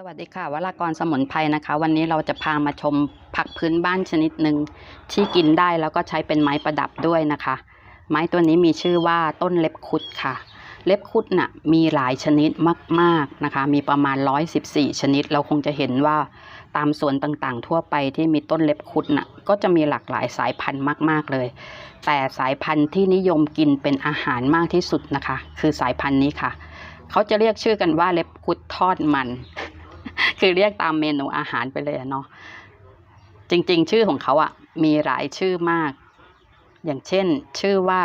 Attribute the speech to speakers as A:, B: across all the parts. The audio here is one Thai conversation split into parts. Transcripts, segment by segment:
A: สวัสดีค่ะวรากรสมุนไพรนะคะ วันนี้เราจะพามาชมผักพื้นบ้านชนิดหนึ่งที่กินได้แล้วก็ใช้เป็นไม้ประดับด้วยนะคะ ไม้ตัวนี้มีชื่อว่าต้นเล็บคุดค่ะ เล็บคุดน่ะมีหลายชนิดมากๆนะคะ มีประมาณ 114 ชนิด เราคงจะเห็นว่าตามสวนต่างๆ ทั่วไปที่มีต้นเล็บคุดน่ะก็จะมีหลากหลายสายพันธุ์มาก ๆเลย แต่สายพันธุ์ที่นิยมกินเป็นอาหารมากที่สุดนะคะ คือสายพันธุ์นี้ค่ะ เขาจะเรียกชื่อกันว่าเล็บคุดทอดมัน คือเรียกตามเมนูอาหารไปเลยเนาะจริง ๆ ชื่อของเขาอะมีหลายชื่อมาก อย่างเช่น ชื่อว่า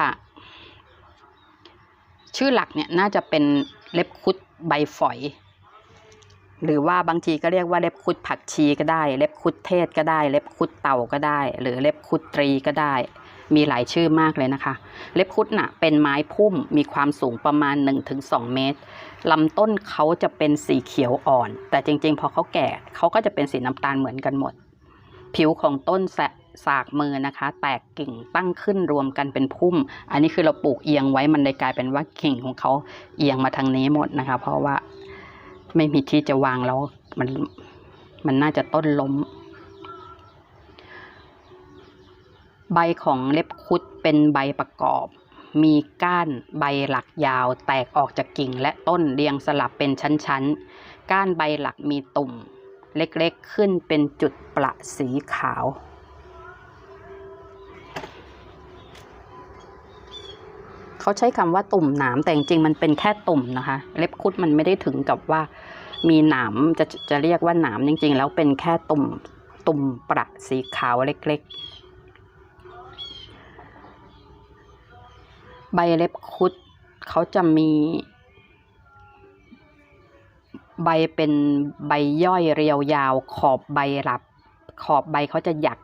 A: ชื่อหลักเนี่ยน่าจะเป็นเล็บคุดใบฝอย หรือว่าบางทีก็เรียกว่าเล็บคุดผักชีก็ได้ เล็บคุดเทศก็ได้ เล็บคุดเต่าก็ได้ หรือเล็บคุดตรีก็ได้ มีหลายชื่อมากเลยนะคะ เล็บคุดน่ะเป็นไม้พุ่มมีความสูงประมาณ 1-2 เมตรลำต้นเขาจะเป็นสีเขียวอ่อน แต่จริง ๆ พอเขาแก่เขาก็จะเป็นสีน้ำตาลเหมือนกันหมด ผิวของต้นแสสากมือนะคะ แตกกิ่งตั้งขึ้นรวมกันเป็นพุ่ม อันนี้คือเราปลูกเอียงไว้มันเลยกลายเป็นว่ากิ่งของเขาเอียงมาทางนี้หมดนะคะ เพราะว่าไม่มีที่จะวางแล้วมันมันน่าจะต้นล้ม ใบของเล็บคุดเป็นใบประกอบ มีก้านใบหลักยาวแตกออกจากกิ่งและต้นเรียงสลับเป็นชั้นๆ ก้านใบหลักมีตุ่ม เล็กๆขึ้นเป็นจุดประสีขาวเขาใช้คำว่าตุ่มหนามแต่จริงๆมันเป็นแค่ตุ่มนะคะ เล็บคุดมันไม่ได้ถึงกับว่า มีหนามจะจะเรียกว่าหนามจริงๆ แล้วเป็นแค่ตุ่มตุ่มประสีขาวเล็ก ๆ ใบเล็บคุดเขาจะมี ใบเป็นใบย่อยเรียวยาว ขอบใบหลับ ขอบใบเขาจะหยัก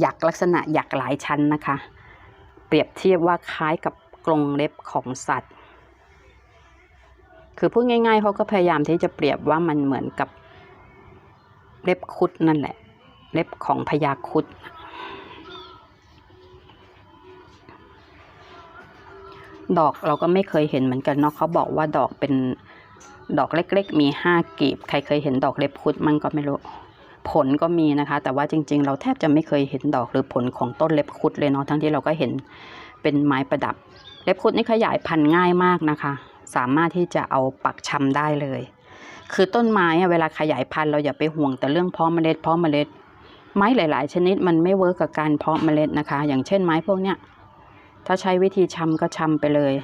A: หยักลักษณะหยักหลายชั้นนะคะ เปรียบเทียบว่าคล้ายกับกรงเล็บของสัตว์ คือพูดง่ายๆเขาก็พยายามที่จะเปรียบว่ามันเหมือนกับเล็บคุดนั่นแหละ เล็บของพญาคุด ดอกเราก็ไม่เคยเห็นเหมือนกันเนาะเขาบอกว่าดอกเป็นดอกเล็กๆ มีห้ากีบ ใครเคยเห็นดอกเล็บคุดมั่งก็ไม่รู้ ผลก็มีนะคะ แต่ว่าจริง ๆ เราแทบจะไม่เคยเห็นดอกหรือผลของต้นเล็บคุดเลยเนาะทั้งที่เราก็เห็นเป็นไม้ประดับ เล็บคุดนี่ขยายพันธุ์ง่ายมากนะคะ สามารถที่จะเอาปักชำได้เลย คือต้นไม้เวลาขยายพันธุ์เราอย่าไปห่วงแต่เรื่องเพาะเมล็ดเพาะเมล็ด ไม้หลาย ๆ ชนิดมันไม่เวิร์กกับการเพาะเมล็ดนะคะ อย่างเช่นไม้พวกเนี้ย ถ้าใช้วิธีชำก็ชำไปเลย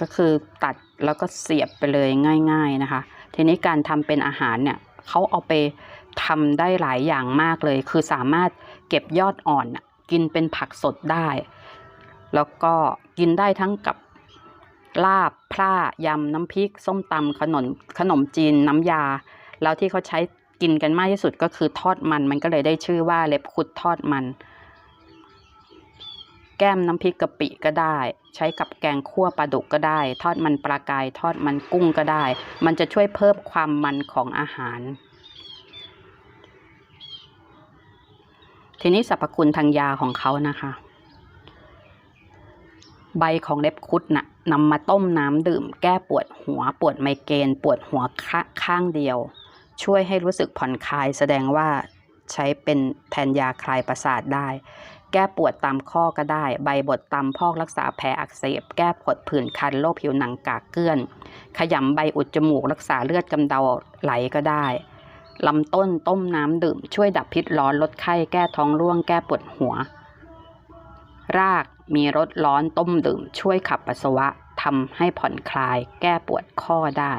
A: ก็คือตัดแล้วก็เสียบไปเลยง่าย ๆนะคะ ทีนี้การทำเป็นอาหารเนี่ยเขาเอาไปทำได้หลายอย่างมากเลย คือสามารถเก็บยอดอ่อนกินเป็นผักสดได้ แล้วก็กินได้ทั้งกับลาบพร่ายำน้ำพริก ส้มตำขนมขนมจีนน้ำยา แล้วที่เขาใช้กินกันมากที่สุดก็คือทอดมันมันก็เลยได้ชื่อว่าเล็บคุดทอดมัน แก้มน้ำพริกกะปิก็ได้ ใช้กับแกงคั่วปลาดุกก็ได้ ทอดมันปลากายทอดมันกุ้งก็ได้ มันจะช่วยเพิ่มความมันของอาหาร ทีนี้สรรพคุณทางยาของเขานะคะ ใบของเล็บคุดนะ่ะนำมาต้มน้ำดื่ม แก้ปวดหัว ปวดไมเกรนปวดหัวข้าข้างเดียว ช่วยให้รู้สึกผ่อนคลายแสดงว่าใช้เป็นแทนยาคลายประสาทได้ แก้ปวดตามข้อก็ได้ ใบบดตำพอกรักษาแผลอักเสบ แก้ผดผื่นคันโรคผิวหนังกากเกลื่อน ขยำใบอุดจมูกรักษาเลือดกำเดาไหลก็ได้ลำต้นต้มน้ำดื่ม ช่วยดับพิษร้อนลดไข้แก้ท้องร่วงแก้ปวดหัว รากมีรสร้อนต้มดื่ม ช่วยขับปัสสาวะทำให้ผ่อนคลาย แก้ปวดข้อได้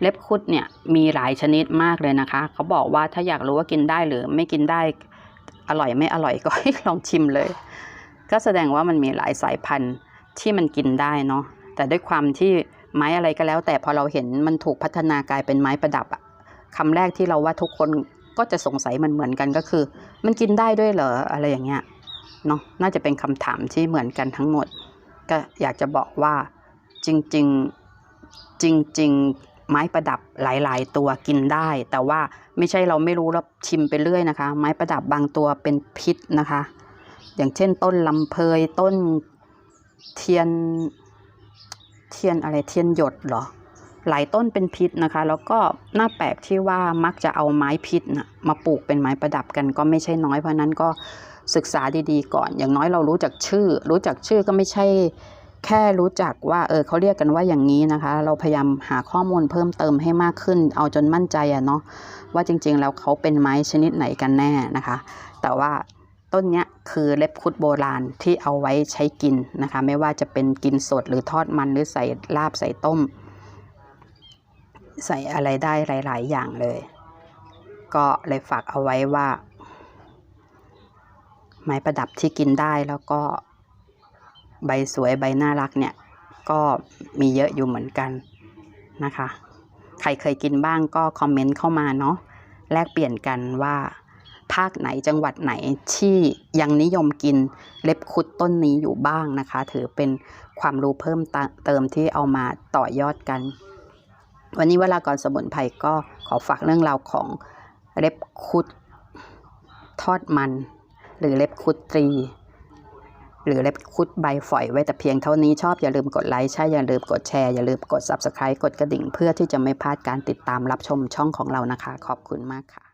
A: เล็บคุดเนี่ยมีหลายชนิดมากเลยนะคะ เขาบอกว่าถ้าอยากรู้ว่ากินได้หรือไม่กินได้ อร่อยไม่อร่อยก็ให้ลองชิมเลย ก็แสดงว่ามันมีหลายสายพันธุ์ที่มันกินได้เนาะแต่ด้วยความที่ไม้อะไรก็แล้ว แต่พอเราเห็นมันถูกพัฒนากลายเป็นไม้ประดับอะคำแรกที่เราว่าทุกคนก็จะสงสัยมันเหมือนกันก็คือ มันกินได้ด้วยเหรออะไรอย่างเงี้ยเนาะน่าจะเป็นคำถามที่เหมือนกันทั้งหมด ก็อยากจะบอกว่าจริง ๆ จริง ๆ ไม้ประดับหลาย ๆ ตัวกินได้ แต่ว่าไม่ใช่เราไม่รู้แล้วชิมไปเรื่อยนะคะ ไม้ประดับบางตัวเป็นพิษนะคะ อย่างเช่นต้นลำเพยต้นเทียนเทียนอะไรเทียนหยดเหรอหลายต้นเป็นพิษนะคะ แล้วก็น่าแปลกที่ว่ามักจะเอาไม้พิษนะมาปลูกเป็นไม้ประดับกันก็ไม่ใช่น้อยเพราะฉะนั้นก็ศึกษาดีๆ ก่อน อย่างน้อยเรารู้จักชื่อ รู้จักชื่อก็ไม่ใช่ แค่รู้จักว่าเออเขาเรียกกันว่าอย่างนี้นะคะ เราพยายามหาข้อมูลเพิ่มเติมให้มากขึ้น เอาจนมั่นใจอะเนาะว่าจริงๆแล้วเขาเป็นไม้ชนิดไหนกันแน่นะคะ แต่ว่าต้นเนี้ยคือเล็บคุดโบราณที่เอาไว้ใช้กินนะคะ ไม่ว่าจะเป็นกินสดหรือทอดมันหรือใส่ลาบใส่ต้ม ใส่อะไรได้หลาย ๆ อย่างเลย ก็เลยฝากเอาไว้ว่า ไม้ประดับที่กินได้แล้วก็ ใบสวยใบน่ารักเนี่ย ก็มีเยอะอยู่เหมือนกันนะคะ ใครเคยกินบ้างก็คอมเมนต์เข้ามาเนาะแลกเปลี่ยนกันว่า ภาคไหนจังหวัดไหนที่ยังนิยมกินเล็บคุดต้นนี้อยู่บ้างนะคะ ถือเป็นความรู้เพิ่มเติมที่เอามาต่อยอดกัน วันนี้เวลาก่อนสมุนไพรก็ขอฝากเรื่องราวของเล็บคุดทอดมัน หรือเล็บคุดตรี หรือเล็บคุดใบฝอยไว้แต่เพียงเท่านี้ชอบอย่าลืมกดไลค์ใช่อย่าลืมกดแชร์อย่าลืมกด Subscribe กดกระดิ่ง เพื่อที่จะไม่พลาดการติดตามรับชมช่องของเรานะคะ ขอบคุณมากค่ะ